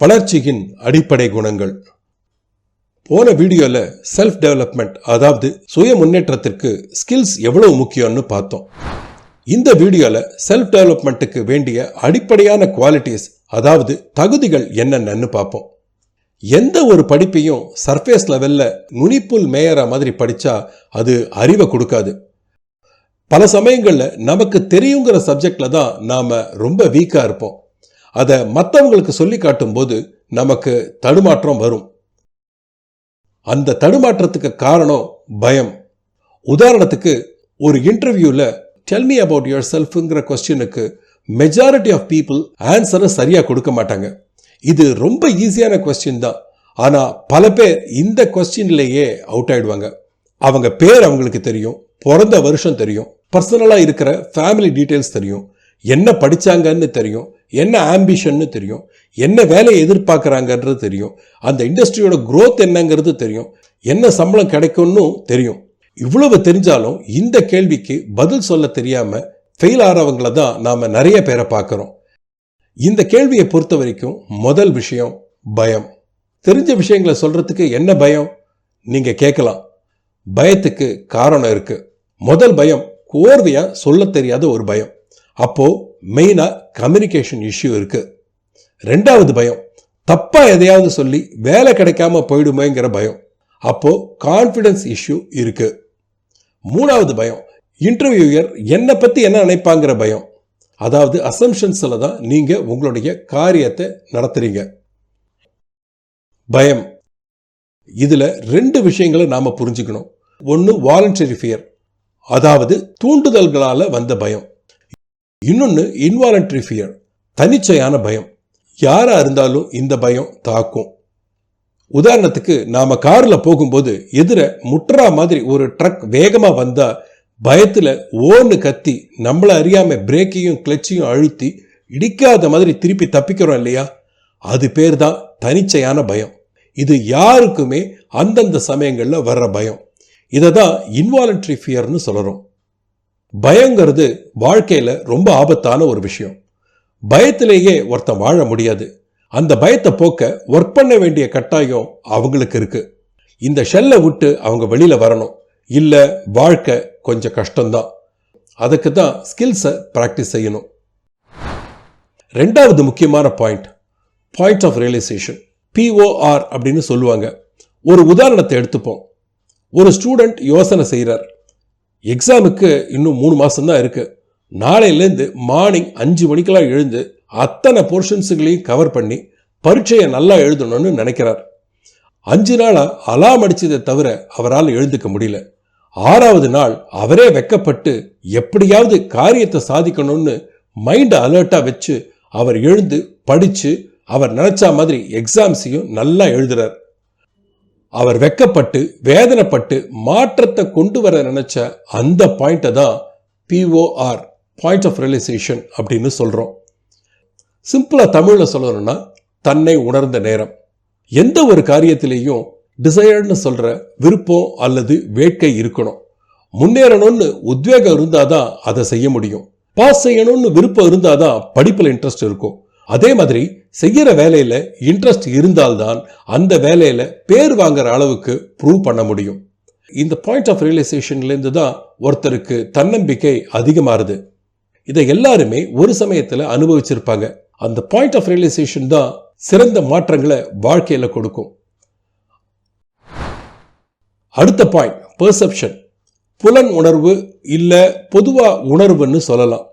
வளர்ச்சியின் அடிப்படை குணங்கள். போன வீடியோவில் செல்ஃப் டெவலப்மெண்ட் அதாவது சுய முன்னேற்றத்திற்கு ஸ்கில்ஸ் எவ்வளவு முக்கியம்னு பார்த்தோம். இந்த வீடியோவில் செல்ஃப் டெவலப்மெண்ட்டுக்கு வேண்டிய அடிப்படையான குவாலிட்டிஸ் அதாவது தகுதிகள் என்னென்னு பார்ப்போம். எந்த ஒரு படிப்பையும் சர்ஃபேஸ் லெவலில் நுனிப்புல் மேயரா மாதிரி படித்தா அது அறிவை கொடுக்காது. பல சமயங்களில் நமக்கு தெரியுங்கிற சப்ஜெக்டில் தான் நாம் ரொம்ப வீக்காக இருப்போம். அதை மற்றவங்களுக்கு சொல்லி காட்டும்போது நமக்கு தடுமாற்றம் வரும். அந்த தடுமாற்றத்துக்கு காரணம் பயம். உதாரணத்துக்கு ஒரு இன்டர்வியூவில் டெல் மீ அபவுட் யுவர் செல்ஃபுங்கிற கொஸ்டினுக்கு மெஜாரிட்டி ஆஃப் பீப்புள் ஆன்சரை சரியாக கொடுக்க மாட்டாங்க. இது ரொம்ப ஈஸியான கொஸ்டின் தான். ஆனால் பல பேர் இந்த கொஸ்டின்லேயே அவுட் ஆயிடுவாங்க. அவங்க பேர் அவங்களுக்கு தெரியும் பிறந்த வருஷம் தெரியும் பர்சனலாக இருக்கிற ஃபேமிலி டீட்டெயில்ஸ் தெரியும் என்ன படித்தாங்கன்னு தெரியும் என்ன ஆம்பிஷன்னு தெரியும். என்ன வேலையை எதிர்பார்க்குறாங்கன்றது தெரியும். அந்த இண்டஸ்ட்ரியோட க்ரோத் என்னங்கிறது தெரியும். என்ன சம்பளம் கிடைக்கும்னு தெரியும். இவ்வளவு தெரிஞ்சாலும் இந்த கேள்விக்கு பதில் சொல்ல தெரியாமல் ஃபெயில் ஆகிறவங்கள தான் நாம் நிறைய பேரை பார்க்குறோம். இந்த கேள்வியை பொறுத்த வரைக்கும் முதல் விஷயம் பயம். தெரிஞ்ச விஷயங்களை சொல்கிறதுக்கு என்ன பயம்? நீங்கள் கேட்கலாம். பயத்துக்கு காரணம் இருக்குது முதல் பயம் கோர்வையாக சொல்ல தெரியாத ஒரு பயம். அப்போது மெயினாக கம்யூனிகேஷன் இஷ்யூ இருக்குது ரெண்டாவது பயம் தப்பாக எதையாவது சொல்லி வேலை கிடைக்காம போயிடுமேங்கிற பயம். அப்போது கான்ஃபிடன்ஸ் இஷ்யூ இருக்குது மூணாவது பயம் இன்டர்வியூயர் என்னை பற்றி என்ன நினைப்பாங்கிற பயம். அதாவது அசம்ஷன்ஸில் தான் நீங்கள் உங்களுடைய காரியத்தை நடத்துகிறீங்க பயம் இதில் ரெண்டு விஷயங்களை நாம் புரிஞ்சுக்கணும். ஒன்று வாலண்டரி ஃபியர் அதாவது தூண்டுதல்களால் வந்த பயம். இன்னொன்று இன்வாலண்டரி ஃபியர் தனிச்சையான பயம். யாராக இருந்தாலும் இந்த பயம் தாக்கும். உதாரணத்துக்கு நாம் காரில் போகும்போது எதிர முட்டுறா மாதிரி ஒரு ட்ரக் வேகமாக வந்தால் பயத்தில் ஓன்னு கத்தி நம்மள அறியாமல் பிரேக்கையும் கிளச்சையும் அழுத்தி இடிக்காத மாதிரி திருப்பி தப்பிக்கிறோம் இல்லையா? அது பேர் தான் தனிச்சையான பயம். இது யாருக்குமே அந்தந்த சமயங்களில் வர்ற பயம். இதை தான் இன்வாலண்ட்ரி ஃபியர்னு சொல்கிறோம் பயங்கிறது வாழ்க்கையில ரொம்ப ஆபத்தான ஒரு விஷயம். பயத்திலேயே ஒருத்தன் வாழ முடியாது. அந்த பயத்தை போக்க ஒர்க் பண்ண வேண்டிய கட்டாயம் அவங்களுக்கு இருக்கு. இந்த ஷெல்லை விட்டு அவங்க வெளியில வரணும். இல்லை வாழ்க்கை கொஞ்சம் கஷ்டம்தான். அதுக்கு தான் ஸ்கில்ஸை ப்ராக்டிஸ் செய்யணும். ரெண்டாவது முக்கியமான point point of realization POR அப்படின்னு சொல்லுவாங்க. ஒரு உதாரணத்தை எடுத்துப்போம். ஒரு ஸ்டூடெண்ட் யோசனை செய்கிறார் எக்ஸாமுக்கு இன்னும் மூணு மாதம் தான் நாளையிலேருந்து மார்னிங் அஞ்சு மணிக்கெல்லாம் எழுந்து அத்தனை போர்ஷன்ஸுகளையும் கவர் பண்ணி பரீட்சையை நல்லா எழுதணும்னு நினைக்கிறார். அஞ்சு நாளாக அலாம் அடித்ததை தவிர அவரால் எழுந்துக்க முடியல. ஆறாவது நாள் அவரே வெக்கப்பட்டு எப்படியாவது காரியத்தை சாதிக்கணும்னு மைண்டை அலர்ட்டாக வச்சு அவர் எழுந்து படித்து அவர் நினச்சா மாதிரி எக்ஸாம்ஸையும் நல்லா எழுதுறார். அவர் வெக்கப்பட்டு வேதனைப்பட்டு மாற்றத்தை கொண்டு வர நினைச்ச அந்த பாயிண்ட்டை தான் பிஓஆர் பாயிண்ட் ஆஃப் ரியலைசேஷன் அப்படின்னு சொல்கிறோம் சிம்பிளாக தமிழில் சொல்லணும்னா தன்னை உணர்ந்த நேரம். எந்த ஒரு காரியத்திலையும் டிசையர்னு சொல்கிற விருப்பம் அல்லது வேட்கை இருக்கணும். முன்னேறணும்னு உத்வேகம் இருந்தால் தான் அதை செய்ய முடியும். பாஸ் செய்யணும்னு விருப்பம் இருந்தால் தான் படிப்பில் இன்ட்ரெஸ்ட் இருக்கும். அதே மாதிரி செய்கிற வேலையில் இன்ட்ரெஸ்ட் இருந்தால்தான் அந்த வேலையில் பேர் வாங்குற அளவுக்கு ப்ரூவ் பண்ண முடியும். இந்த பாயிண்ட் ஆஃப் ரியலைசேஷன்லேருந்து தான் ஒருத்தருக்கு தன்னம்பிக்கை அதிகமாறுது இதை எல்லாருமே ஒரு சமயத்தில் அனுபவிச்சிருப்பாங்க. அந்த பாயிண்ட் ஆஃப் ரியலைசேஷன் தான் சிறந்த மாற்றங்களை வாழ்க்கையில் கொடுக்கும். அடுத்த பாயிண்ட் பெர்செப்ஷன் புலன் உணர்வு இல்லை பொதுவாக உணர்வுன்னு சொல்லலாம்.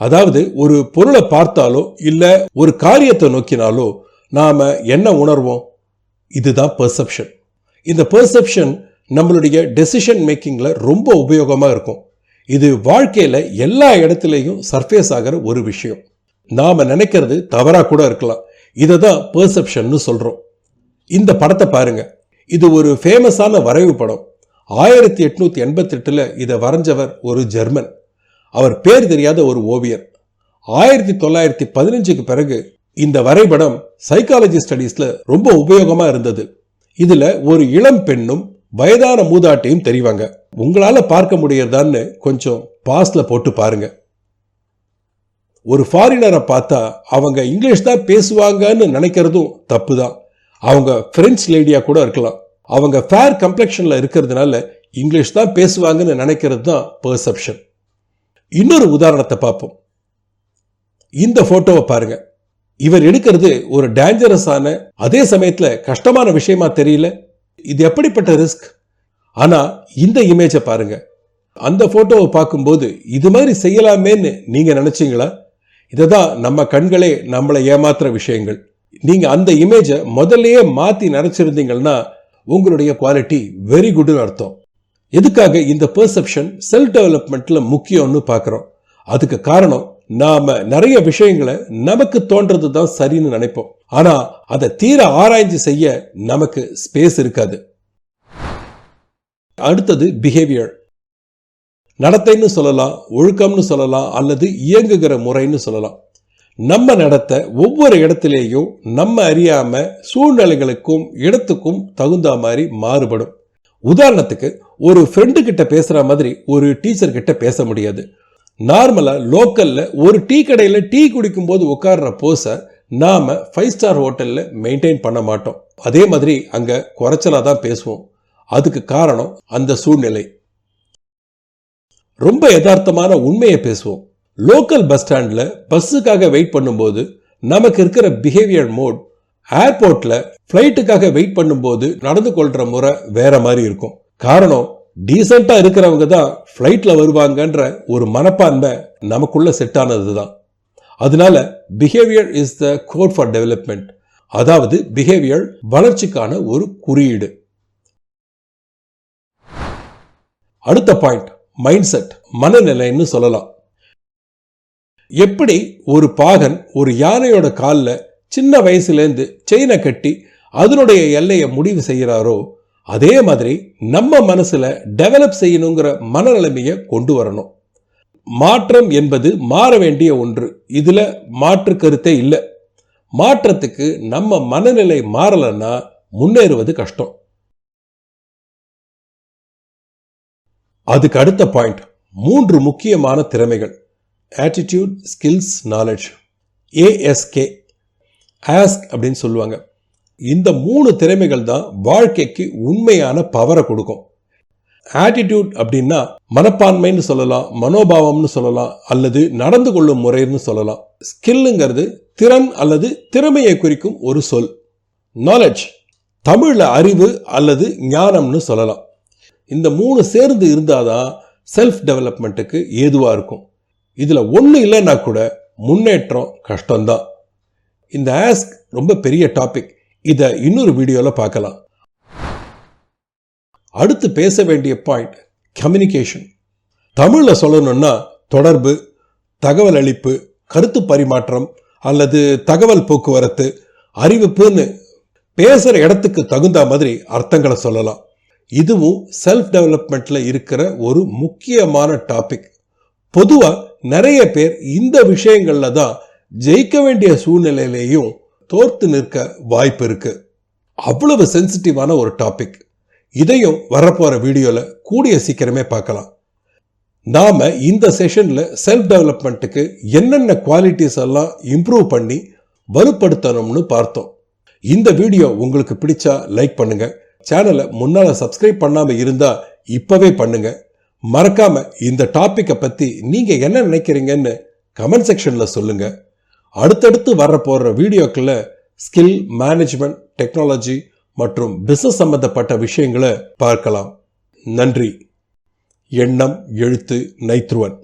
அதாவது ஒரு பொருளை பார்த்தாலோ இல்லை ஒரு காரியத்தை நோக்கினாலோ நாம் என்ன உணர்வோம்? இதுதான் பெர்செப்ஷன் இந்த பெர்செப்ஷன் நம்மளுடைய டெசிஷன் மேக்கிங்கில் ரொம்ப உபயோகமாக இருக்கும். இது வாழ்க்கையில் எல்லா இடத்துலையும் சர்ஃபேஸ் ஆகிற ஒரு விஷயம். நாம் நினைக்கிறது தவறாக கூட இருக்கலாம். இதை தான் பெர்செப்ஷன் சொல்கிறோம் இந்த படத்தை பாருங்கள் இது ஒரு ஃபேமஸான வரைவு படம். ஆயிரத்தி எட்நூற்றி எண்பத்தெட்டில் இதை வரைஞ்சவர் ஒரு ஜெர்மன். அவர் பேர் தெரியாத ஒரு ஓவியர். ஆயிரத்தி தொள்ளாயிரத்தி பதினஞ்சுக்கு பிறகு இந்த வரைபடம் சைக்காலஜி ஸ்டடீஸ்ல ரொம்ப உபயோகமா இருந்தது. இதுல ஒரு இளம் பெண்ணும் வயதான மூதாட்டியும் தெரிவாங்க. உங்களால பார்க்க முடியறதான்னு கொஞ்சம் பாஸ்ல போட்டு பாருங்க. ஒரு ஃபாரினரை பார்த்தா அவங்க இங்கிலீஷ் தான் பேசுவாங்கன்னு நினைக்கிறதும் தப்பு தான் அவங்க பிரெஞ்சு லேடியா கூட இருக்கலாம். அவங்க ஃபேர் கம்ப்ளெக்ஷன்ல இருக்கிறதுனால இங்கிலீஷ் தான் பேசுவாங்கன்னு நினைக்கிறது தான் பெர்செப்ஷன் இன்னொரு உதாரணத்தை பார்ப்போம். இந்த போட்டோவை பாருங்க. இவர் எடுக்கிறது ஒரு டேஞ்சரஸான அதே சமயத்தில் கஷ்டமான விஷயமா தெரியல. இது எப்படிப்பட்ட ரிஸ்க் ஆனால் இந்த இமேஜை பாருங்க. அந்த போட்டோவை பார்க்கும்போது இது மாதிரி செய்யலாமேன்னு நீங்கள் நினச்சிங்களா? இதை தான் நம்ம கண்களே நம்மளை ஏமாத்துற விஷயங்கள். நீங்கள் அந்த இமேஜை முதல்லையே மாற்றி நினச்சிருந்தீங்கன்னா உங்களுடைய குவாலிட்டி வெரி குட்னு அர்த்தம். எதுக்காக இந்த பெர்செப்ஷன் செல்ஃப் டெவலப்மெண்ட்ல முக்கியம்னு பார்க்குறோம்? அதுக்கு காரணம் நாம நிறைய விஷயங்களை நமக்கு தோன்றது தான் சரின்னு நினைப்போம். ஆனா அதை தீர ஆராய்ச்சி செய்ய நமக்கு ஸ்பேஸ் இருக்காது. அடுத்தது பிஹேவியர் நடத்தைன்னு சொல்லலாம் ஒழுக்கம்னு சொல்லலாம் அல்லது இயங்குகிற முறைன்னு சொல்லலாம். நம்ம நடத்த ஒவ்வொரு இடத்திலேயும் நம்ம அறியாம சூழ்நிலைகளுக்கும் இடத்துக்கும் தகுந்த மாதிரி மாறுபடும். உதாரணத்துக்கு ஒரு ஃப்ரெண்டு கிட்ட பேசுகிற மாதிரி ஒரு டீச்சர் கிட்ட பேச முடியாது. நார்மலாக லோக்கலில் ஒரு டீ கடையில் டீ குடிக்கும் போது உட்கார்ற போஸை நாம் ஃபைவ் ஸ்டார் ஹோட்டலில் மெயின்டைன் பண்ண மாட்டோம். அதே மாதிரி அங்கே குறைச்சலாக தான் பேசுவோம். அதுக்கு காரணம் அந்த சூழ்நிலை. ரொம்ப யதார்த்தமான உண்மையை பேசுவோம். லோக்கல் பஸ் ஸ்டாண்டில் பஸ்ஸுக்காக வெயிட் பண்ணும்போது நமக்கு இருக்கிற பிஹேவியர் மோட் ஏர்போர்ட்ல ஃப்ளைட்டுக்காக வெயிட் பண்ணும்போது நடந்து கொள்ற முறை வேற மாதிரி இருக்கும். காரணம் டீசெண்டா இருக்கிறவங்க தான் ஃப்ளைட்ல வருவாங்கன்ற ஒரு மனப்பான்மை நமக்குள்ள செட் ஆனது தான் அதனால behaviour is the code for development அதாவது பிஹேவியர் வளர்ச்சிக்கான ஒரு குறியீடு. அடுத்த பாயிண்ட் மைண்ட் செட் மனநிலைன்னு சொல்லலாம். எப்படி ஒரு பாகன் ஒரு யானையோட காலில் சின்ன வயசுலேருந்து செயினை கட்டி அதனுடைய எல்லையை முடிவு செய்கிறாரோ அதே மாதிரி நம்ம மனசில் டெவலப் செய்யணுங்கிற மனநிலைமையை கொண்டு வரணும். மாற்றம் என்பது மாற வேண்டிய ஒன்று. இதில் மாற்று கருத்தே இல்லை. மாற்றத்துக்கு நம்ம மனநிலை மாறலைன்னா முன்னேறுவது கஷ்டம். அதுக்கு அடுத்த பாயிண்ட் மூன்று முக்கியமான திறமைகள். Attitude skills knowledge ASK ask அப்படின்னு சொல்லுவாங்க. இந்த மூணு திறமைகள் தான் வாழ்க்கைக்கு உண்மையான பவரை கொடுக்கும். ஆட்டிடியூட் அப்படின்னா மனப்பான்மைன்னு சொல்லலாம் மனோபாவம்னு சொல்லலாம் அல்லது நடந்து கொள்ளும் முறைன்னு சொல்லலாம். ஸ்கில்லுங்கிறது திறன் அல்லது திறமையை குறிக்கும் ஒரு சொல். நாலேஜ் தமிழில் அறிவு அல்லது ஞானம்னு சொல்லலாம். இந்த மூணு சேர்ந்து இருந்தாதான் செல்ஃப் டெவலப்மெண்ட்டுக்கு ஏதுவாக இருக்கும். இதில் ஒன்று இல்லைன்னா கூட முன்னேற்றம் கஷ்டம்தான். இந்த ஆஸ்க் ரொம்ப பெரிய டாபிக் இதை இன்னொரு வீடியோவில் பார்க்கலாம். அடுத்து பேச வேண்டிய பாயிண்ட் கம்யூனிகேஷன் தமிழில் சொல்லணும்னா தொடர்பு தகவல் அளிப்பு கருத்து பரிமாற்றம் அல்லது தகவல் போக்குவரத்து அறிவிப்புன்னு பேசுகிற இடத்துக்கு தகுந்த மாதிரி அர்த்தங்களை சொல்லலாம். இதுவும் செல்ஃப் டெவலப்மெண்ட்ல இருக்கிற ஒரு முக்கியமான டாபிக் பொதுவாக நிறைய பேர் இந்த விஷயங்கள்ல தான் ஜெயிக்க வேண்டிய சூழ்நிலையிலையும் தோர்த்து நிற்க வாய்ப்பு இருக்கு. அவ்வளவு சென்சிட்டிவான ஒரு டாபிக் இதையும் வரப்போற வீடியோல கூடிய சீக்கிரமே பார்க்கலாம். நாம இந்த செஷன்ல செல்ஃப் டெவலப்மெண்ட்டுக்கு என்னென்ன குவாலிட்டிஸ் எல்லாம் இம்ப்ரூவ் பண்ணி வலுப்படுத்தணும்னு பார்த்தோம். இந்த வீடியோ உங்களுக்கு பிடிச்சா லைக் பண்ணுங்க. சேனலை முன்னால் சப்ஸ்கிரைப் பண்ணாமல் இருந்தால் இப்போவே பண்ணுங்க. மறக்காம இந்த டாப்பிக்கை பற்றி நீங்கள் என்ன நினைக்கிறீங்கன்னு கமெண்ட் செக்ஷனில் சொல்லுங்கள் அடுத்தடுத்து வர போகிற வீடியோக்களில் ஸ்கில் மேனேஜ்மெண்ட் டெக்னாலஜி மற்றும் பிஸ்னஸ் சம்பந்தப்பட்ட விஷயங்களை பார்க்கலாம். நன்றி. எண்ணம் எழுத்து நைத்ருவன்